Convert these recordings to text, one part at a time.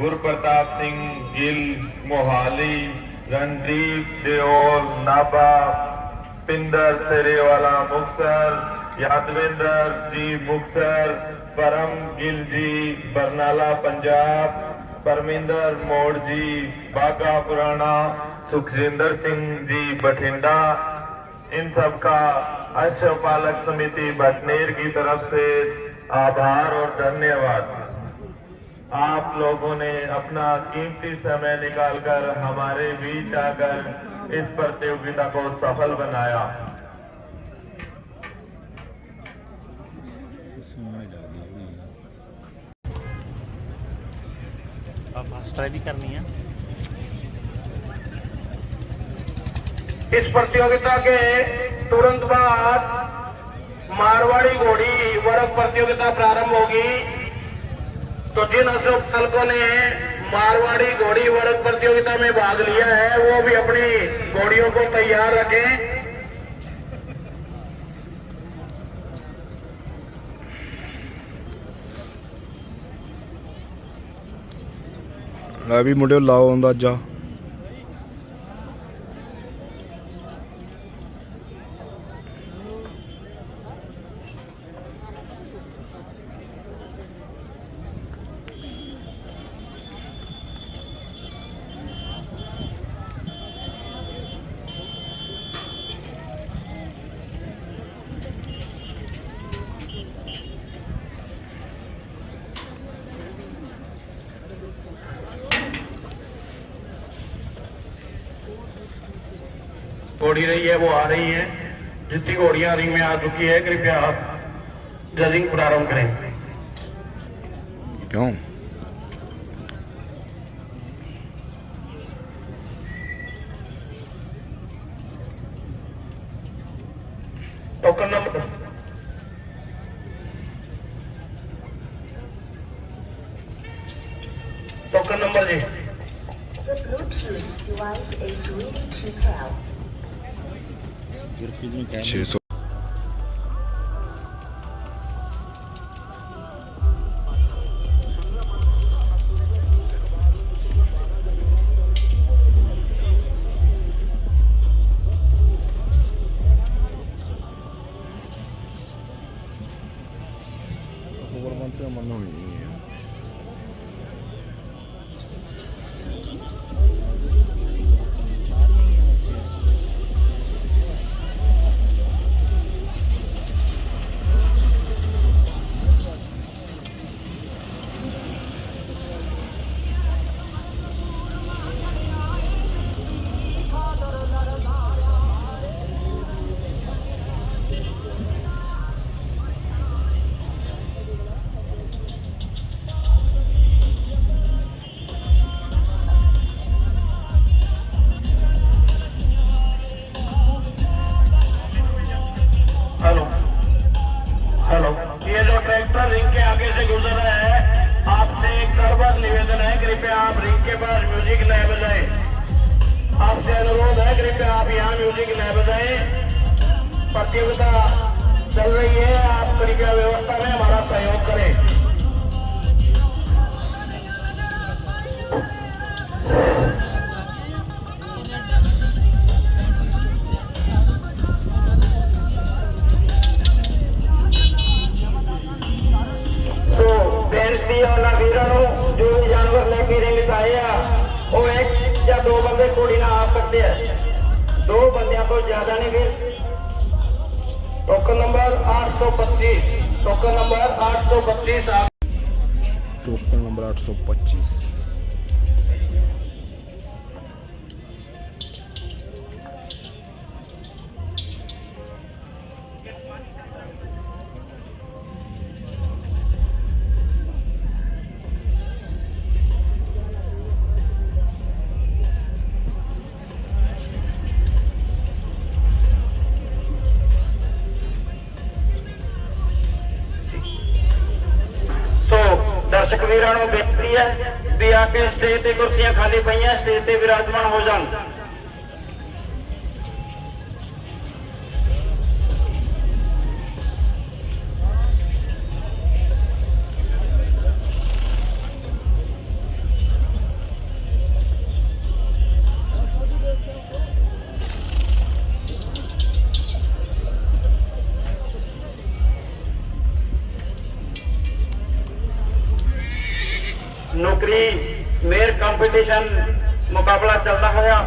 ਗੁਰਪ੍ਰਤਾਪ ਸਿੰਘ ਗਿੱਲ ਮੋਹਾਲੀ ਰਣਦੀਪ ਦਿਓਲ ਨਾਭਾ ਪਿੰਦਰ ਸਰੇਵਾਲਾ ਮੁਕਸਰ ਯਾਦਵਿੰਦਰ ਜੀ ਮੁਕਸਰ ਪਰਮ ਗਿੱਲ ਜੀ ਬਰਨਾਲਾ ਪੰਜਾਬ परमिंदर मोड़ जी बागा पुराना सुखजिंदर सिंह जी बठिंडा इन सब का अश्वपालक समिति भटनेर की तरफ से आभार और धन्यवाद आप लोगों ने अपना कीमती समय निकालकर हमारे बीच आकर इस प्रतियोगिता को सफल बनाया। भी करनी है। इस प्रतियोगिता के तुरंत बाद मारवाड़ी घोड़ी वर्ग प्रतियोगिता प्रारंभ होगी। तो जिन अशोक पालकों ने मारवाड़ी घोड़ी वर्ग प्रतियोगिता में भाग लिया है वो भी अपनी घोड़ियों को तैयार रखें ਲੈ ਵੀ ਮੁੰਡਿਓ ਲਾਓ ਅੰਦਾਜ਼ਾ घोड़ी रही है वो आ रही है। जितनी घोड़ियाँ रिंग में आ चुकी है कृपया आप जजिंग प्रारंभ करें। क्यों? Token number. टोकन नंबर जी। The Bluetooth device is ready to pair. Çiğ ਘੋੜੀ ਨਾਲ ਆ ਸਕਦੇ ਹੈ ਦੋ ਬੰਦਿਆਂ ਤੋਂ ਜ਼ਿਆਦਾ ਨਹੀਂ ਵੀਰ। ਟੋਕਨ ਨੰਬਰ 825 ਟੋਕਨ ਨੰਬਰ 825 ਆ ਟੋਕਨ ਨੰਬਰ 825 ਵੀਰਾਂ ਨੂੰ ਬੇਨਤੀ ਹੈ ਵੀ ਆ ਕੇ ਸਟੇਜ ਤੇ ਕੁਰਸੀਆਂ ਖਾਲੀ ਪਈਆਂ ਸਟੇਜ ਤੇ ਵਿਰਾਜਮਾਨ ਹੋ ਜਾਣ। ਕੰਪੀਟੀਸ਼ਨ ਮੁਕਾਬਲਾ ਚੱਲਦਾ ਹੋਇਆ।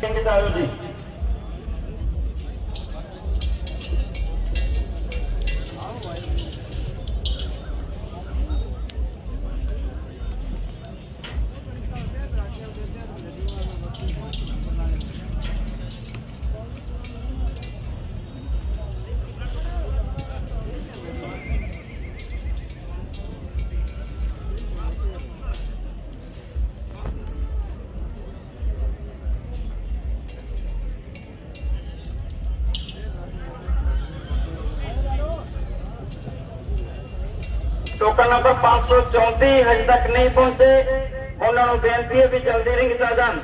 ਸਿੰਘ ਚਾਲੋ ਜੀ। ਟੋਕਨ ਨੰਬਰ 534 ਹਜੇ ਤੱਕ ਨਹੀਂ ਪਹੁੰਚੇ। ਉਹਨਾਂ ਨੂੰ ਬੇਨਤੀ ਹੈ ਵੀ ਜਲਦੀ ਰਿੰਗ ਚ ਜਾਣ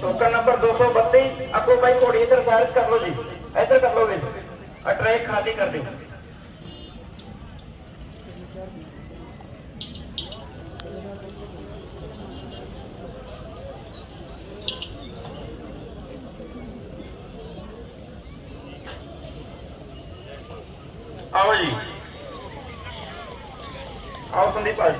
ਟੋਕਨ ਨੰਬਰ 232 ਅੱਗੋਂ ਬਾਈ ਘੋੜੀ ਇੱਧਰ ਸਾਈਡ ਕਰ ਲਓ ਜੀ ਇੱਧਰ ਕਰ ਲਓਗੇ ਆ ਟਰੈਕ ਖਾਲੀ ਕਰ ਦਿਓ ਆਓ ਜੀ। ਆਓ ਸੰਦੀਪ ਭਾਜੀ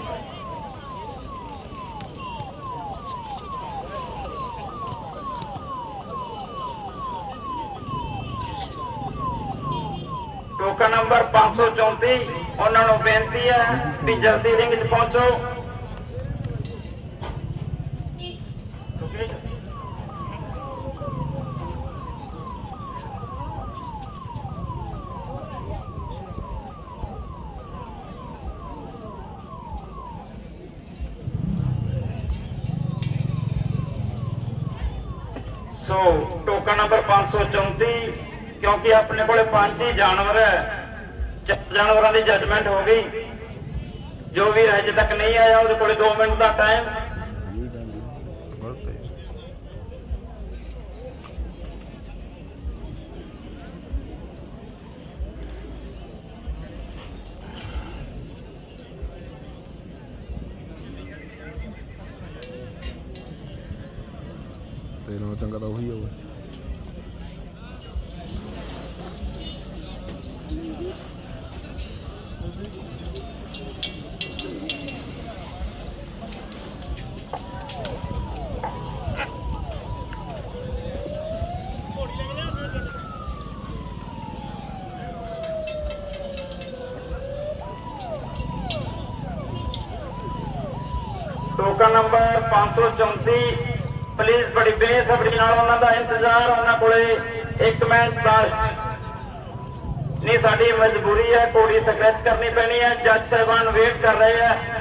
ਟੋਕਨ ਨੰਬਰ 534 ਉਹਨਾਂ ਨੂੰ ਬੇਨਤੀ ਹੈ ਵੀ ਜਲਦੀ ਰਿੰਗ 'ਚ ਪਹੁੰਚੋ। ਸੋ ਟੋਕਾ ਨੰਬਰ 534 ਕਿਉਂਕਿ ਆਪਣੇ ਕੋਲੇ ਪੰਜ ਹੀ ਜਾਨਵਰ ਹੈ। ਜਾਨਵਰਾਂ ਦੀ ਜਜਮੈਂਟ ਹੋ ਗਈ। ਜੋ ਵੀ ਅਜੇ ਤੱਕ ਨਹੀਂ ਆਇਆ, ਉਹਦੇ ਕੋਲੇ 2 ਮਿੰਟ ਦਾ ਟਾਈਮ ਨਾਲ ਚੰਗਾ ਤਾਂ ਉਹੀ ਹੋਵੇ ਟੋਕਨ ਨੰਬਰ 534 ਪਲੀਜ਼ ਬੜੀ ਬੇਸਬਰੀ ਨਾਲ ਉਹਨਾਂ ਦਾ ਇੰਤਜ਼ਾਰ ਉਹਨਾਂ ਕੋਲੇ 1 ਮਿੰਟ ਲਾਸਟ ਨਹੀਂ, ਸਾਡੀ ਮਜਬੂਰੀ ਹੈ ਕੋੜੀ ਸਕ੍ਰੈਚ ਕਰਨੀ ਪੈਣੀ ਹੈ, ਜੱਜ ਸਾਹਿਬਾਨ ਵੇਟ ਕਰ ਰਹੇ ਹੈ।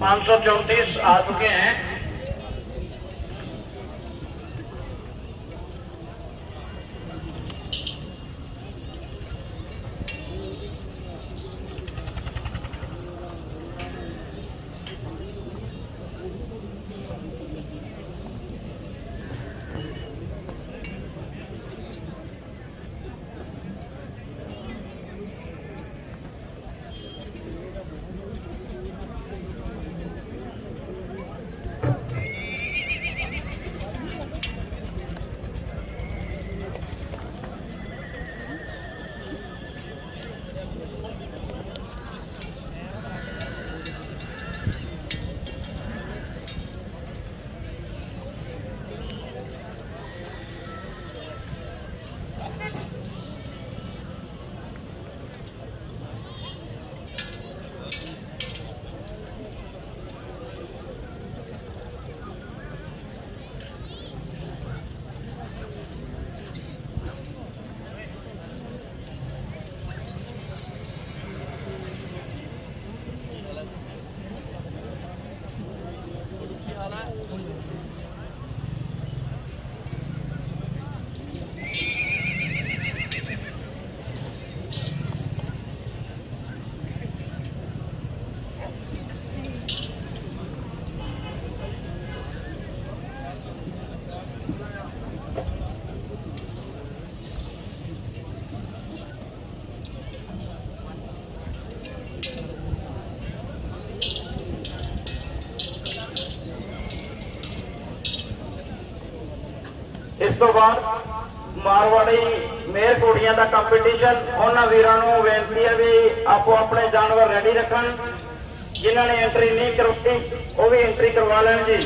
534 आ चुके हैं ਤੋਂ ਬਾਅਦ ਮਾਰਵਾੜੀ ਮੇਰ ਘੋੜੀਆਂ ਦਾ ਕੰਪੀਟੀਸ਼ਨ ਉਹਨਾਂ ਵੀਰਾਂ ਨੂੰ ਬੇਨਤੀ ਹੈ ਵੀ ਆਪੋ ਆਪਣੇ ਜਾਨਵਰ ਰੈਡੀ ਰੱਖਣ। ਜਿਨ੍ਹਾਂ ਨੇ ਐਂਟਰੀ ਨਹੀਂ ਕਰਵਾਈ, ਉਹ ਵੀ ਐਂਟਰੀ ਕਰਵਾ ਲੈਣ ਜੀ।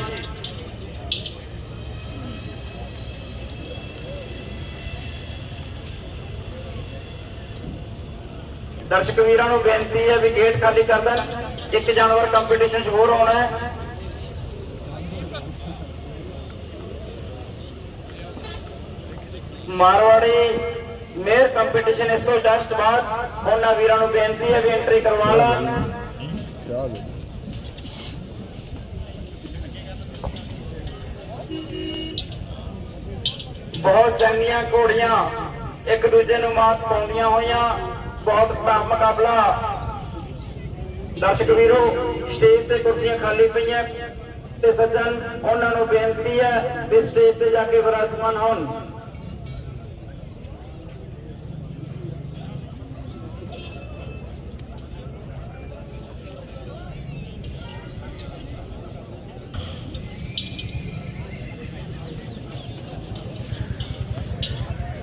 ਦਰਸ਼ਕ ਵੀਰਾਂ ਨੂੰ ਬੇਨਤੀ ਹੈ ਵੀ ਗੇਟ ਖਾਲੀ ਕਰ ਦੇਣ। ਇੱਕ ਜਾਨਵਰ ਕੰਪੀਟੀਸ਼ਨ 'ਚ ਹੋਰ ਆਉਣਾ ਹੈ। ਮਾਰਵਾੜੀ ਮੇਰ ਕੰਪੀਟੀਸ਼ਨ ਇਸ ਤੋਂ ਜਸਟ ਬਾਅਦ ਉਹਨਾਂ ਵੀਰਾਂ ਨੂੰ ਬੇਨਤੀ ਹੈ ਵੀ ਐਂਟਰੀ ਕਰਵਾ ਲੈਣ। ਬਹੁਤ ਚੰਗੀਆਂ ਘੋੜੀਆਂ ਇੱਕ ਦੂਜੇ ਨੂੰ ਮਾਤ ਪਾਉਂਦੀਆਂ ਹੋਈਆਂ, ਬਹੁਤ ਟਫ ਮੁਕਾਬਲਾ। ਦਰਸ਼ਕ ਵੀਰੋ ਸਟੇਜ ਤੇ ਕੁਰਸੀਆਂ ਖਾਲੀ ਪਈਆਂ ਤੇ ਸੱਜਣ, ਉਹਨਾਂ ਨੂੰ ਬੇਨਤੀ ਹੈ ਵੀ ਸਟੇਜ ਤੇ ਜਾ ਕੇ ਵਿਰਾਜਮਾਨ ਹੋਣ।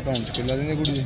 ਧੌਣ ਚ ਕਿੱਲਾ ਦਿੰਦੇ ਕੁੜੀ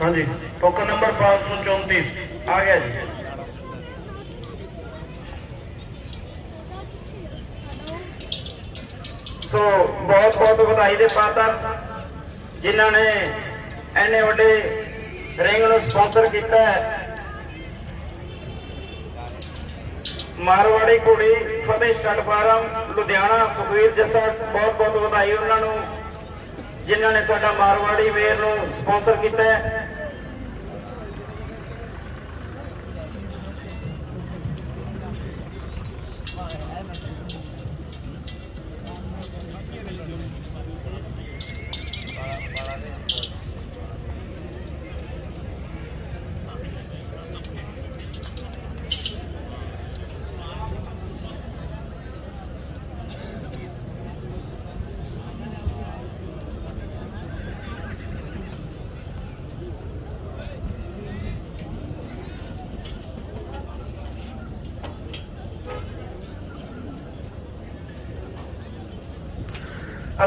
ਹਾਂਜੀ, ਟੋਕਨ ਨੰਬਰ 534 ਆ ਗਿਆ ਜੀ। ਸੋ, ਬਹੁਤ ਬਹੁਤ ਵਧਾਈ ਦੇ ਪਾਤਰ, ਜਿਨ੍ਹਾਂ ਨੇ ਐਨੇ ਵੱਡੇ ਰਿੰਗ ਨੂੰ ਸਪਾਂਸਰ ਕੀਤਾ ਹੈ। ਮਾਰਵਾੜੀ ਘੋੜੀ ਫਤਿਹ ਸਟੱਡ ਫਾਰਮ, ਲੁਧਿਆਣਾ, ਸੁਖਵੀਰ ਜੱਸਾ ਬਹੁਤ ਬਹੁਤ ਵਧਾਈ ਉਹਨਾਂ ਨੂੰ, ਜਿਨ੍ਹਾਂ ਨੇ ਸਾਡਾ ਮਾਰਵਾੜੀ ਵੇਰ ਨੂੰ ਸਪਾਂਸਰ ਕੀਤਾ ਹੈ।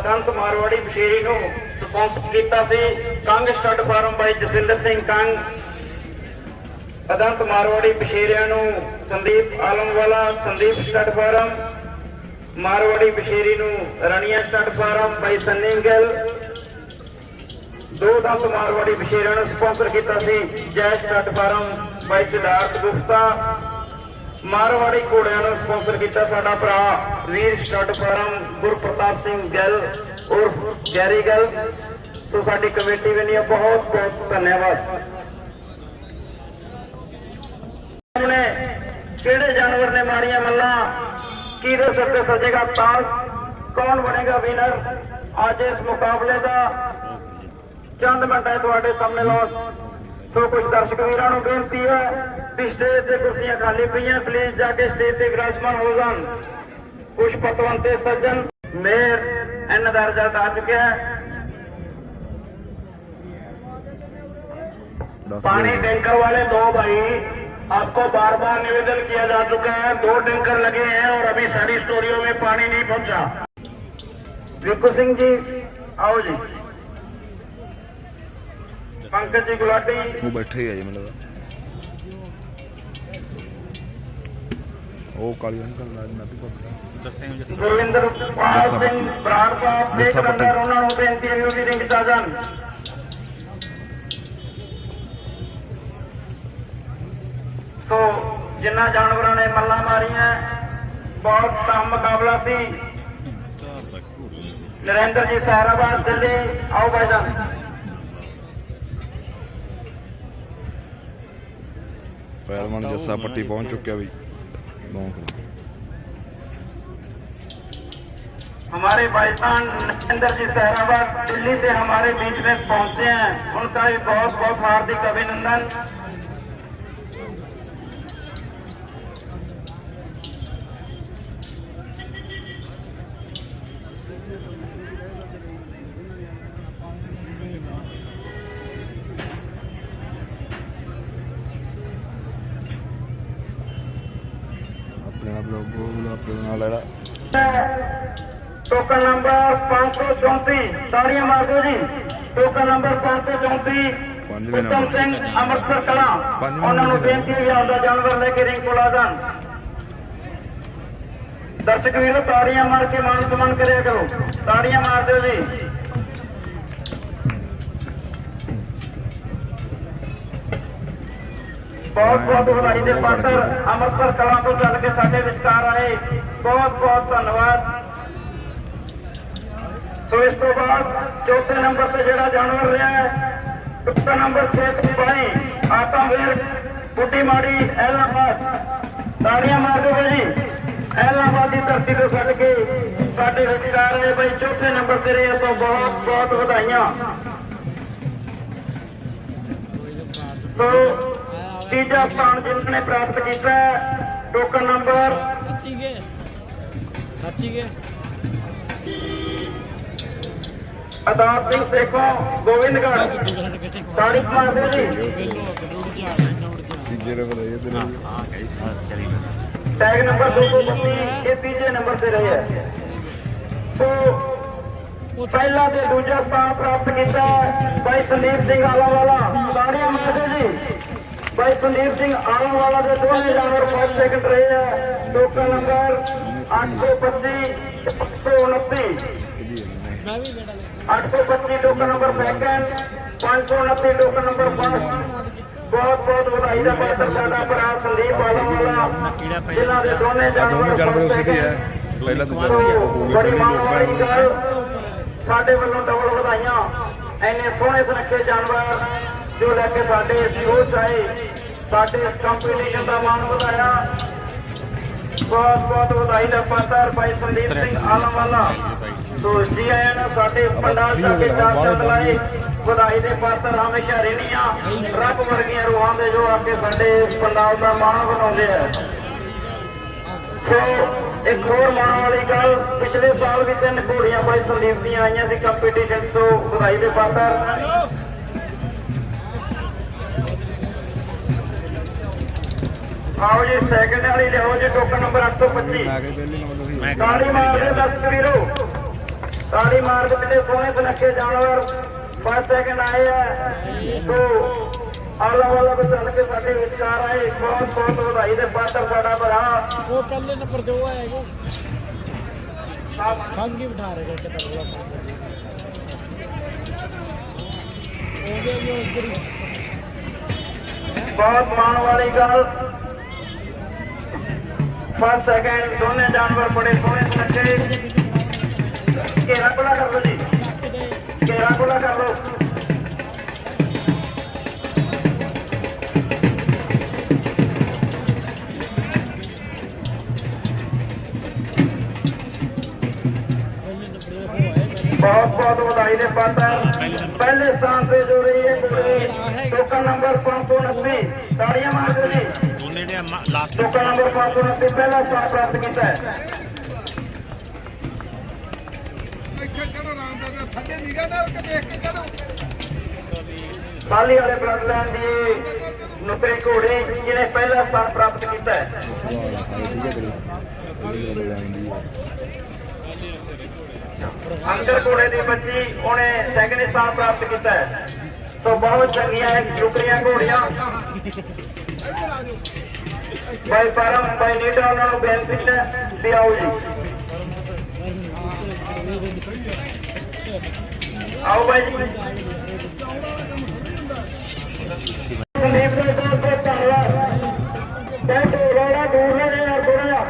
ਅਦੰਤ ਮਾਰਵਾੜੀ ਬਸ਼ੇਰੀ ਨੂੰ ਸਪਾਂਸਰ ਕੀਤਾ ਸੀ Kang stud farm by Jaswinder Singh Kang. ਅਦੰਤ Marwari ਬਸ਼ੇਰਿਆਂ ਨੂੰ ਸੰਦੀਪ ਆਲਮਵਾਲਾ, ਸੰਦੀਪ ਸਟੱਡ ਫਾਰਮ। ਮਾਰਵਾੜੀ ਬਸ਼ੇਰੀ ਨੂੰ Raniya stud farm by Sunny ਦੋ ਦੰਤ ਮਾਰਵਾੜੀ ਬਸ਼ੇਰਿਆਂ ਨੂੰ ਸਪਾਂਸਰ ਕੀਤਾ ਸੀ Jai stud farm by Siddharth Gupta. Marwari ਘੋੜਿਆਂ ਨੂੰ ਸਪਾਂਸਰ ਕੀਤਾ ਸਾਡਾ ਭਰਾ ਵੀਰ ਸਟੱਡ ਫਾਰਮ ਗੁਰਪ੍ਰਤਾਪ ਸਿੰਘ ਗਿੱਲ, ਉਰਫ ਗੈਰੀ ਗਿੱਲ। ਸੋ ਸਾਡੀ ਕਮੇਟੀ ਵੀ ਬਹੁਤ ਬਹੁਤ ਧੰਨਵਾਦ। ਨੇ ਕਿਹੜੇ ਜਾਨਵਰ ਨੇ ਮਾਰੀਆਂ ਮੱਲਾਂ? ਕਿਹਦੇ ਸਿਰ ਤੇ ਸਜੇਗਾ ਤਾਜ ਕੌਣ ਬਣੇਗਾ ਵਿਨਰ ਅੱਜ ਇਸ ਮੁਕਾਬਲੇ ਦਾ ਚੰਦ ਮਿੰਟਾਂ ਤੁਹਾਡੇ ਸਾਹਮਣੇ ਲਾਉਣ ਸੋ ਕੁਝ ਦਰਸ਼ਕ ਵੀਰਾਂ ਨੂੰ ਬੇਨਤੀ ਹੈ ਵੀ ਸਟੇਜ ਤੇ ਕੁਰਸੀਆਂ ਖਾਲੀ ਪਈਆਂ ਪਲੀਜ਼ ਜਾ ਕੇ ਸਟੇਜ ਤੇ ਵਿਰਾਜਮਾਨ ਹੋ ਜਾਣ ਕੁਝ ਪਤਵੰਤੇ ਸੱਜਣ ਮੇਰ ਐਨ ਦਾ ਰਿਜ਼ਲਟ ਆ ਚੁੱਕਿਆ ਹੈ ਦੱਸ पानी ਦਿਓ। टैंकर वाले दो भाई आपको बार बार निवेदन किया जा चुका है दो टैंकर लगे हैं और अभी सारी स्टोरियों में पानी नहीं पहुंचा विक्कू सिंह जी आओ जी ਪੰਕਜ ਜੀ ਗੁਲਾਟੀ। ਉਹ ਬੈਠੇ ਆ ਜੀ ਮੈਨੂੰ ਲੱਗਦਾ। ਉਹ ਕਾਲੀ ਅੰਕਲ ਨਾਲ ਮੈਂ ਵੀ ਪਕੜਾ ਦੱਸੇ ਗੁਰਵਿੰਦਰ ਸਿੰਘ ਬਰਾੜ ਸਾਹਿਬ ਦੇ ਜੱਸਾ ਉਹਨਾਂ ਨੂੰ ਬੇਨਤੀ ਹੈ ਵੀ ਰਿੰਗ ਚ ਆ ਜਾਣ। ਸੋ ਜਿੰਨਾ ਜਾਨਵਰਾਂ ਨੇ ਮੱਲਾਂ ਮਾਰੀਆਂ ਬਹੁਤ ਤਾਂ ਮੁਕਾਬਲਾ ਸੀ। ਨਰਿੰਦਰ ਜੀ ਸਹਿਰਾਬਾਦ ਦਿੱਲੀ ਆਓ ਭਾਈਜਾਨ ਪਹਿਲਵਾਨ ਜੱਸਾ ਪੱਟੀ ਪਹੁੰਚ ਚੁੱਕਿਆ ਵੀ ਲੌਂਗ हमारे भाईजान नरेंद्र जी सहराबाद दिल्ली से हमारे बीच में पहुंचे हैं उनका भी बहुत बहुत हार्दिक अभिनंदन ਟੋਕਨ ਨੰਬਰ 534 ਤਾੜੀਆਂ ਮਾਰ ਦਿਓ ਜੀ। ਟੋਕਨ ਨੰਬਰ 534 ਉਤਮ ਸਿੰਘ ਅੰਮ੍ਰਿਤਸਰ ਕਲਾ। ਉਹਨਾਂ ਨੂੰ ਬੇਨਤੀ ਹੈ ਵੀ ਆਪਦਾ ਜਾਨਵਰ ਲੈ ਕੇ ਰਿੰਗ ਕੋਲ ਆ ਜਾਣ। ਦਰਸ਼ਕ ਵੀਰੋ ਤਾੜੀਆਂ ਮਾਰ ਕੇ ਮਾਨ ਸਨਮਾਨ ਕਰਿਆ ਕਰੋ। ਤਾੜੀਆਂ ਮਾਰ ਦਿਓ ਜੀ। ਬਹੁਤ ਬਹੁਤ ਵਧਾਈ ਦੇ ਪਾਤਰ ਅੰਮ੍ਰਿਤਸਰ ਕਲਾਂ ਤੋਂ ਚੱਲ ਕੇ ਸਾਡੇ ਵਿਚਕਾਰ ਆਏ। ਬਹੁਤ ਬਹੁਤ ਧੰਨਵਾਦ। ਸੋ ਇਸ ਤੋਂ ਬਾਅਦ ਚੌਥੇ ਨੰਬਰ ਤੇ ਜਿਹੜਾ ਜਾਨਵਰ ਰਿਹਾ ਹੈ ਟੁੱਟਾ ਨੰਬਰ 622 ਆਤਮਵੀਰ ਬੁੱਢੀ ਮਾੜੀ ਐਲਾਹਾਬਾਦ ਤਾੜੀਆਂ ਮਾਰ ਦਿਓ ਜੀ। ਐਲਾਹਾਬਾਦ ਦੀ ਧਰਤੀ ਤੋਂ ਛੱਡ ਕੇ ਸਾਡੇ ਵਿਚਕਾਰ ਆਏ ਬਈ, ਚੌਥੇ ਨੰਬਰ ਤੇ ਰਹੇ ਸੋ ਬਹੁਤ ਬਹੁਤ ਵਧਾਈਆਂ। ਸੋ ਤੀਜਾ ਸਥਾਨ ਜਿਨ੍ਹਾਂ ਨੇ ਪ੍ਰਾਪਤ ਕੀਤਾ ਟੋਕਨ ਨੰਬਰ ਸੱਚੀ ਗੇ ਸੱਚੀ ਗੇ ਅਦਾਬ ਸਿੰਘ ਸੇਖੋ, ਗੋਬਿੰਦਗੜ੍ਹ। ਤਾੜੀ ਮਾਰ ਜੀ। ਤੀਜੇ ਨੰਬਰ ਇਹ ਤੇ ਹਾਂ ਗਈ ਚਲੀ ਟੈਗ ਨੰਬਰ 232 ਇਹ ਤੀਜੇ ਨੰਬਰ ਤੇ ਰਹੇ ਹੈ। ਸੋ ਪਹਿਲਾ ਤੇ ਦੂਜਾ ਸਥਾਨ ਪ੍ਰਾਪਤ ਕੀਤਾ ਹੈ ਭਾਈ ਸੰਦੀਪ ਸਿੰਘ ਆਲਾਵਾਲਾ। ਤਾੜੀਆਂ ਮਾਰਦੇ ਜੀ। ਬਾਈ ਸੰਦੀਪ ਸਿੰਘ ਆਲਾਵਾਲਾ ਦੇ ਦੋਨੇ ਜਾਨਵਰ ਫਸਟ, ਸੈਕਿੰਡ ਰਹੇ ਹੈ। ਟੋਕਨ ਨੰਬਰ 825 129 ਮੈਂ ਵੀ ਬੇਟਾ 825 token number second 529 token number first ਬਹੁਤ ਬਹੁਤ ਵਧਾਈ ਦਾ ਪਾਤਰ ਸਾਡਾ ਭਰਾ ਸੰਦੀਪ ਆਲਾਵਾਲਾ ਜਿਨ੍ਹਾਂ ਦੇ ਦੋਨੇ ਜਾਨਵਰ ਜਾਨਵਰ second ਹੈ। ਪਹਿਲਾ ਸੋ ਬੜੀ ਮਾਣ ਵਾਲੀ ਗੱਲ। ਸਾਡੇ ਵੱਲੋਂ ਡਬਲ ਵਧਾਈਆਂ। ਐਨੇ ਸੋਹਣੇ ਸੁਨੱਖੇ ਜਾਨਵਰ ਜੋ ਲੈ ਕੇ ਸਾਡੇ ਸ਼ੋਅ ਚ ਆਏ। ਸਾਡੇ ਇਸ ਕੰਪੀਟੀਸ਼ਨ ਦਾ ਮਾਣ ਵਧਾਇਆ। ਬਹੁਤ ਬਹੁਤ ਵਧਾਈ ਦਾ ਪਾਤਰ ਭਾਈ ਸੰਦੀਪ ਸਿੰਘ ਆਲਮਵਾਲਾ ਸੋ ਜੀ। ਆਇਆਂ ਨੂੰ ਸਾਡੇ ਇਸ ਪੰਡਾਲ ਚ ਕੇ ਚਾਰ ਚੰਦ ਲਾਏ। ਵਧਾਈ ਦੇ ਪਾਤਰ ਹਮੇਸ਼ਾ ਰਹਿਣੀਆਂ। ਰੱਬ ਵਰਗੀਆਂ ਰੂਹਾਂ ਦੇ ਜੋ ਆ ਕੇ ਸਾਡੇ ਇਸ ਪੰਡਾਲ ਦਾ ਮਾਣ ਬਣਾਉਂਦੇ ਆ। ਸੋ ਇੱਕ ਹੋਰ ਮਾਣ ਵਾਲੀ ਗੱਲ ਪਿਛਲੇ ਸਾਲ ਵੀ ਤਿੰਨ ਘੋੜੀਆਂ ਬਾਈ ਸੰਦੀਪ ਦੀਆਂ ਆਈਆਂ ਸੀ ਕੰਪੀਟੀਸ਼ਨ ਸੋ ਵਧਾਈ ਦੇ ਪਾਤਰ। ਆਓ ਜੀ ਸੈਕਿੰਡ ਵਾਲੀ ਲਿਆਓ ਜੀ ਟੋਕਨ ਨੰਬਰ 825 ਆ ਗਏ ਪਹਿਲੇ ਨੰਬਰ ਤੁਸੀਂ ਮੈਂ ਤਾੜੀ ਮਾਰਦੇ ਦਰਸ਼ਕ ਵੀਰੋ। ਤਾੜੀ ਮਾਰਦੇ ਕਿੰਨੇ ਸੋਹਣੇ ਸੁਨੱਖੇ ਜਾਨਵਰ। ਫਸਟ ਸੈਕਿੰਡ ਆਏ ਆ। ਸੋ ਆਲਾ ਵਾਲਾ ਤੋਂ ਚੱਲ ਕੇ ਸਾਡੇ ਵਿਚਕਾਰ ਆਏ। ਬਹੁਤ ਬਹੁਤ ਵਧਾਈ ਦੇ ਪਾਤਰ ਸਾਡਾ ਭਰਾ। ਉਹ ਪਹਿਲੇ ਨੰਬਰ ਤੇ ਉਹ। ਆਏਗਾ ਸੰਗ ਹੀ ਬਿਠਾ ਰਹੇ ਕਿ ਪਹਿਲਾਂ ਹੋ ਗਿਆ ਜੋ ਉੱਧਰ ਹੀ। ਬਹੁਤ ਮਾਣ ਵਾਲੀ ਗੱਲ। ਫਸਟ ਸੈਕਿੰਡ ਦੋਨੇ ਜਾਨਵਰ ਬੜੇ ਸੋਹਣੇ ਸੁਨੱਖੇ ਘੇਰਾ ਕੋਲਾ ਕਰ ਲਓ ਜੀ। ਘੇਰਾ ਕੋਲਾ ਕਰ ਲਓ। ਬਹੁਤ ਬਹੁਤ ਵਧਾਈ ਦੇ ਪਾਤਰ। ਪਹਿਲੇ ਸਥਾਨ ਤੇ ਜੋ ਰਹੀ ਹੈ ਕੁੜੀ ਟੋਕਨ ਨੰਬਰ 529 ਤਾੜੀਆਂ ਮਾਰ ਦਿਓ ਜੀ। ਲਾਸਟ ਟੋਕਨ ਨੰਬਰ 529 ਪਹਿਲਾ ਸਥਾਨ ਪ੍ਰਾਪਤ ਕੀਤਾ ਹੈ। ਇੱਥੇ ਚੜੋ ਆਰਾਮ ਨਾਲ ਥੱਲੇ ਨਿਗਾ ਨਾਲ ਦੇਖ ਕੇ ਚੜੋ ਸਾਲੀ ਵਾਲੇ ਬਲੱਡ ਲਾਈਨ ਦੀ ਨੁਕਰੀ ਘੋੜੀ ਜਿਹਨੇ ਪਹਿਲਾ ਸਥਾਨ ਪ੍ਰਾਪਤ ਕੀਤਾ ਹੈ। ਅੰਕਲ ਘੋੜੇ ਦੀ ਬੱਚੀ ਉਹਨੇ ਸੈਕੰਡ ਸਥਾਨ ਪ੍ਰਾਪਤ ਕੀਤਾ ਹੈ। ਸੋ ਬਹੁਤ ਚੰਗੀਆਂ ਇਹ ਨੁਕਰੀਆਂ ਘੋੜੀਆਂ। ਇੱਧਰ ਆ ਜਾਓ ਬਾਈ ਪਰਮ ਬਾਈ ਨੀਟਾ ਉਹਨਾਂ ਨੂੰ ਬੇਨਤੀ ਹੈ। ਵੀ ਆਓ ਜੀ। ਆਓ ਬਾਈ ਜੀ। ਸੰਦੀਪ ਦਾ ਬਹੁਤ ਬਹੁਤ ਧੰਨਵਾਦ। ਬਹੁਤ ਰੋੜਾ ਦੂਰ ਨੇ ਯਾਰ ਥੋੜਾ ਜਿਹਾ।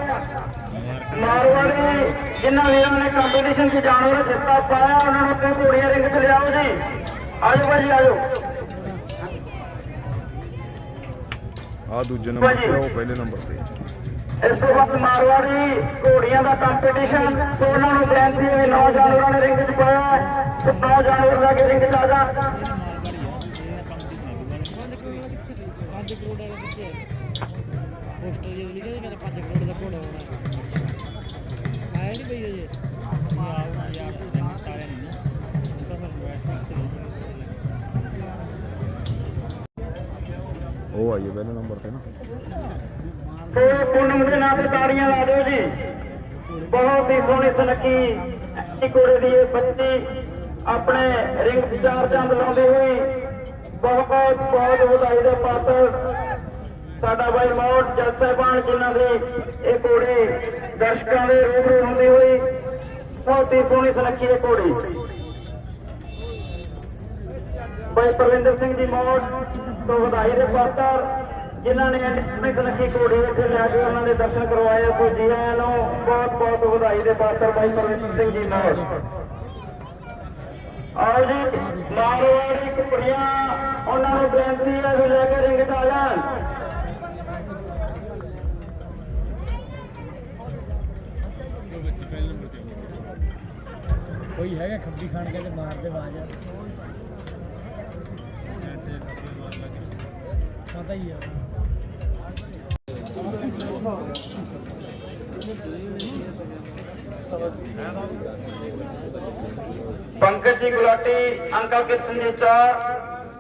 ਜਿਨ੍ਹਾਂ ਵੀਰਾਂ ਨੇ ਕੰਪੀਟੀਸ਼ਨ 'ਚ ਜਾਣ ਵਾਲਾ ਜਿੱਤਾ ਪਾਇਆ, ਉਹਨਾਂ ਨੂੰ ਤੇ ਘੋੜੀਆਂ ਰਿੰਗ 'ਚ ਲਿਆਓ ਜੀ। ਆਜੋ ਭਾਜੀ ਆਜੋ। ਆ ਦੂਜੇ ਨੰਬਰ ਤੇ ਆ, ਉਹ ਪਹਿਲੇ ਨੰਬਰ ਤੇ। ਇਸ ਤੋਂ ਬਾਅਦ ਮਾਰਵਾੜੀ ਘੋੜੀਆਂ ਦਾ ਕੰਪੀਟੀਸ਼ਨ ਸੋ ਉਹਨਾਂ ਨੂੰ ਬੇਨਤੀ ਹੈ ਵੀ ਨੌ ਜਾਨਵਰਾਂ ਨੇ ਰਿੰਗ 'ਚ ਪਾਇਆ। ਸੋ ਨੌ ਜਾਨਵਰ ਲੈ ਕੇ ਰਿੰਗ 'ਚ ਆ ਜਾ ਪੋਸਟਰ ਜੇ ਲਿਖਿਆ ਸੀ ਕਹਿੰਦੇ 5 ਕਰੋੜ ਦਾ ਘੋੜਾ ਹੋਣਾ ਆਇਆ ਨਹੀਂ ਬਈ ਅਜੇ ਉਹ ਆਈ ਹੈ ਪਹਿਲੇ ਨੰਬਰ ਤੇ ਨਾ। ਸੋ ਪੂਨਮ ਦੇ ਨਾਂ ਤੇ ਤਾੜੀਆਂ ਲਾ ਦਿਓ ਜੀ। ਬਹੁਤ ਹੀ ਸੋਹਣੀ ਸੁਨੱਖੀ ਇਹ ਦੀ ਇਹ ਬੱਚੀ ਆਪਣੇ ਰਿੰਗ ਚਾਰ ਚੰਦ ਲਾਉਂਦੀ ਹੋਈ ਬਹੁਤ ਬਹੁਤ ਵਧਾਈ ਦਾ ਪਾਤਰ ਸਾਡਾ ਬਾਈ ਮੌਤ ਜੱਜ ਸਾਹਿਬਾਨ ਜਿਨ੍ਹਾਂ ਦੇ ਇਹ ਘੋੜੇ ਦਰਸ਼ਕਾਂ ਦੇ ਰੂਬਰੂ ਹੁੰਦੀ ਹੋਈ ਬਹੁਤ ਹੀ ਸੋਹਣੀ ਸੁਨੱਖੀ ਇਹ ਘੋੜੀ। ਬਾਈ ਪਰਵਿੰਦਰ ਸਿੰਘ ਜੀ ਮੌਤ ਸੋ ਵਧਾਈ ਦੇ ਪਾਤਰ ਜਿਨ੍ਹਾਂ ਨੇ ਇੰਨੀ ਸੁਨੱਖੀ ਘੋੜੀ ਇੱਥੇ ਲੈ ਕੇ ਉਹਨਾਂ ਦੇ ਦਰਸ਼ਨ ਕਰਵਾਏ ਸੋ ਜੀ ਆਇਆਂ ਨੂੰ ਬਹੁਤ ਬਹੁਤ ਵਧਾਈ ਦੇ ਪਾਤਰ ਭਾਈ ਪ੍ਰਵਿੰਦਰ ਸਿੰਘ ਜੀ ਨਾਲ। ਆਓ ਜੀ, ਮਾਰਵਾੜੀ ਕੁੜੀਆਂ ਉਹਨਾਂ ਨੂੰ ਬੇਨਤੀ ਹੈ ਵੀ ਲੈ ਕੇ ਰਿੰਗ 'ਚ ਆ ਜਾਣ। ਕੋਈ ਹੈਗਾ ਖੱਬੀ ਖਾਨ ਕਹਿੰਦੇ ਮਾਰ ਬਾਜ ਪਤਾ ਹੀ ਆ। ਪੰਕਜ ਜੀ ਗੁਲਾਟੀ, ਅੰਕਲ ਕਿਸ਼ਨ ਜੀ ਚਾਰ।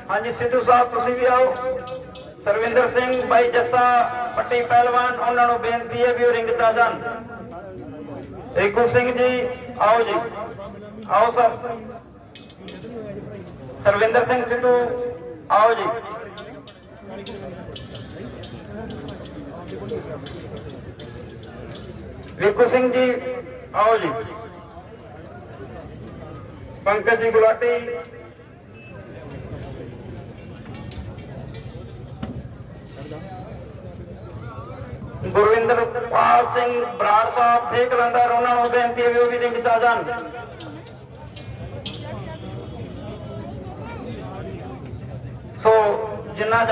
ਹਾਂਜੀ, ਸਿੱਧੂ ਸਾਹਿਬ, ਤੁਸੀਂ ਵੀ ਆਓ। ਸਰਵਿੰਦਰ ਸਿੰਘ, ਬਾਈ ਜੱਸਾ, ਪੱਟੀ ਪਹਿਲਵਾਨ, ਉਹਨਾਂ ਨੂੰ ਬੇਨਤੀ ਹੈ ਵੀ ਉਹ ਰਿੰਗ 'ਚ ਆ ਜਾਣ। ਏਕੂ ਸਿੰਘ ਜੀ, ਆਓ ਜੀ। ਆਓ ਸਰ ਸਰਵਿੰਦਰ ਸਿੰਘ, ਸਿੱਧੂ, ਆਓ ਜੀ। ਵੇਕੂ ਸਿੰਘ ਜੀ, ਆਓ ਜੀ। ਪੰਕਜ ਜੀ ਗੁਲਾਟੀ। ਗੁਰਵਿੰਦਰ ਪਾਲ ਸਿੰਘ ਬਰਾੜ ਸਾਹਿਬ ਠੇਕ ਲੰਦਰ ਉਹਨਾਂ ਨੂੰ ਬੇਨਤੀ ਹੈ ਵੀ ਉਹ ਵੀ ਰਿੰਗ 'ਚ ਆ ਜਾਣ। ਸੋ, ਜਿੰਨਾ